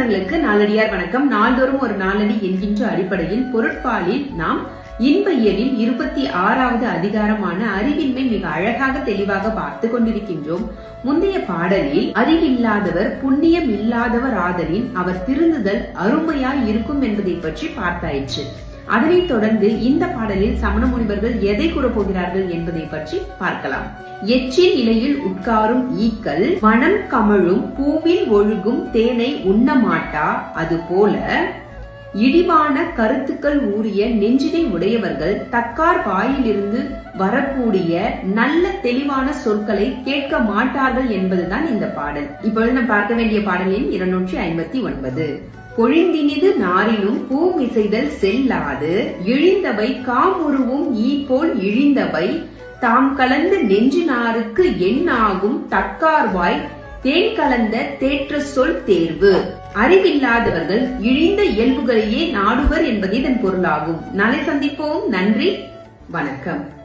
சொந்தங்களுக்கு நாளடியார் வணக்கம். நாள்தோறும் ஒரு நாளடி என்கின்ற அடிப்படையில் பொருட்பாலில் நாம் இன்ப இயலில் இருபத்தி ஆறாவது அதிகாரமான அறிவின்மை மிக அழகாக தெளிவாக பார்த்து கொண்டிருக்கின்றோம். முந்தைய பாடலில் அறிவில்லாதவர் புண்ணியம் இல்லாதவர் ஆதலின் அவர் திருந்துதல் அருமையாய் இருக்கும் என்பதை பற்றி பார்த்தாயிற்று. அதனைத் தொடர்ந்து இந்த பாடலில் சமண முனிவர்கள் எதை கூறப் போகிறார்கள் என்பதை பற்றி பார்க்கலாம். எச்சில் இலையில் உட்காரும் ஈக்கள் மனம் கமழும் பூவில் ஒழுகும் தேனை உண்ணமாட்டா அதுபோல இடிவான கருத்துக்கள் ஊறிய நெஞ்சினை உடையவர்கள் தக்கார் வாயிலிருந்து வரக்கூடிய நல்ல தெளிவான சொற்களை கேட்க மாட்டார்கள் என்பதுதான் இந்த பாடல். இப்பொழுது நாம் பார்க்க வேண்டிய பாடலின் இருநூற்றி ஐம்பத்தி ஒன்பது. பொழிந்தினிது நாரினும் பூமிசைதல் செல்லாது இழிந்தவை காமுருவும் ஈ போல் இழிந்தவை தாம் கலந்த நெஞ்சினாருக்கு எண்ணாகும் தக்கார்வாய் தேன் கலந்த தேற்ற சொல் தேர்வு. அறிவில்லாதவர்கள் இழிந்த இயல்புகளையே நாடுவர் என்பது இதன் பொருளாகும். நாளை சந்திப்போம். நன்றி. வணக்கம்.